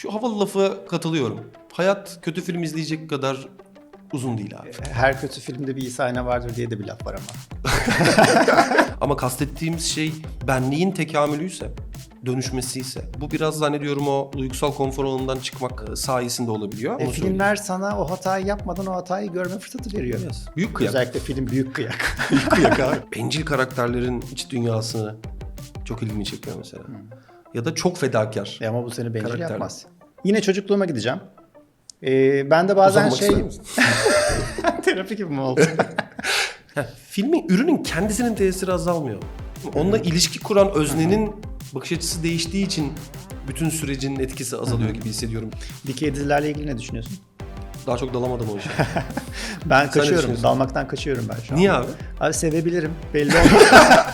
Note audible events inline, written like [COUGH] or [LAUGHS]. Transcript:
Şu havalı lafa katılıyorum. Hayat kötü film izleyecek kadar uzun değil abi. Her kötü filmde bir iyi sahne vardır diye de bir laf var ama. [LAUGHS] Ama kastettiğimiz şey benliğin tekamülüyse, dönüşmesiyse. Bu biraz zannediyorum o duygusal konfor alanından çıkmak e, sayesinde olabiliyor. E, Onu söyleyeyim. filmler sana o hatayı yapmadan o hatayı görme fırsatı veriyor. Büyük kıyak. Özellikle film Büyük Kıyak. [LAUGHS] kıyak abi. Bencil karakterlerin iç dünyasını çok ilgimi çekiyor mesela. Ya da çok fedakar. E ama bu seni bencil Karakter. yapmaz. Yine çocukluğuma gideceğim. Ee, ben de bazen şey... [LAUGHS] Terapi gibi mi oldu? Ha, filmin, ürünün kendisinin tesiri azalmıyor. Onunla ilişki kuran öznenin bakış açısı değiştiği için bütün sürecin etkisi azalıyor gibi hissediyorum. Dikey dizilerle ilgili ne düşünüyorsun? Daha çok dalamadım o işe. [LAUGHS] Ben ne kaçıyorum. Dalmaktan kaçıyorum ben şu an. Niye abi? Abi sevebilirim. Belli [LAUGHS] olmaz.